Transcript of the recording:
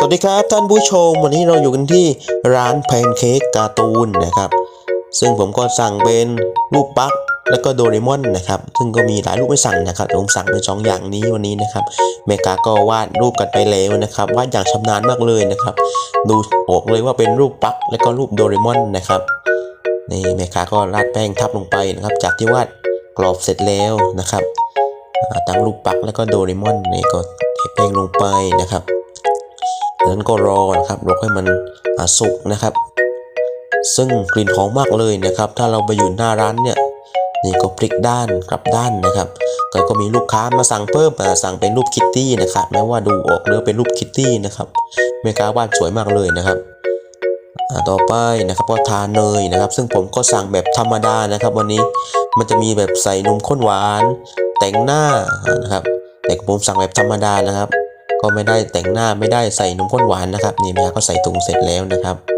สวัสดีครับท่านผู้ชมวันนี้เราอยู่กันที่ร้านแพนเค้กการ์ตูนนะครับ ซึ่งผมก็สั่งเป็นรูปปักแล้วก็โดเรมอนนะครับซึ่งก็มีหลายรูปให้สั่งนะครับแต่ผมสั่งเป็นสองอย่างนี้วันนี้นะครับเมกาก็วาดรูปกันไปแล้วนะครับวาดอย่างชำนาญมากเลยนะครับ ดูออกเลยว่าเป็นรูปปักแล้วก็รูปโดเรมอนนะครับนี่เมกาก็ราดแป้งทับลงไปนะครับ จากที่วาดกรอบเสร็จแล้วนะครับตั้งรูปปักแล้วก็โดเรมอนนี่ก็เทแป้งลงไปนะครับ นั้นก็รอนะครับรอให้มันสุกนะครับ ซึ่งกลิ่นหอมมากเลยนะครับ ถ้าเราไปอยู่หน้าร้านเนี่ยนี่ก็พลิกด้านกลับด้านนะครับก็ก็มีลูกค้ามาสั่งเพิ่มมาสั่งเป็นรูปคิตตี้นะครับแม้ว่าดูออกเนื้อเป็นรูปคิตตี้นะครับเมกาวาดสวยมากเลยนะครับต่อไปนะครับก็ทานเนยนะครับ ซึ่งผมก็สั่งแบบธรรมดานะครับ วันนี้มันจะมีแบบใส่นมข้นหวาน แต่งหน้านะครับแต่ผมสั่งแบบธรรมดานะครับ ก็ไม่ได้แต่งหน้าไม่ได้ใส่นมข้นหวานนะครับ นี่แม่ก็ใส่ถุงเสร็จแล้วนะครับ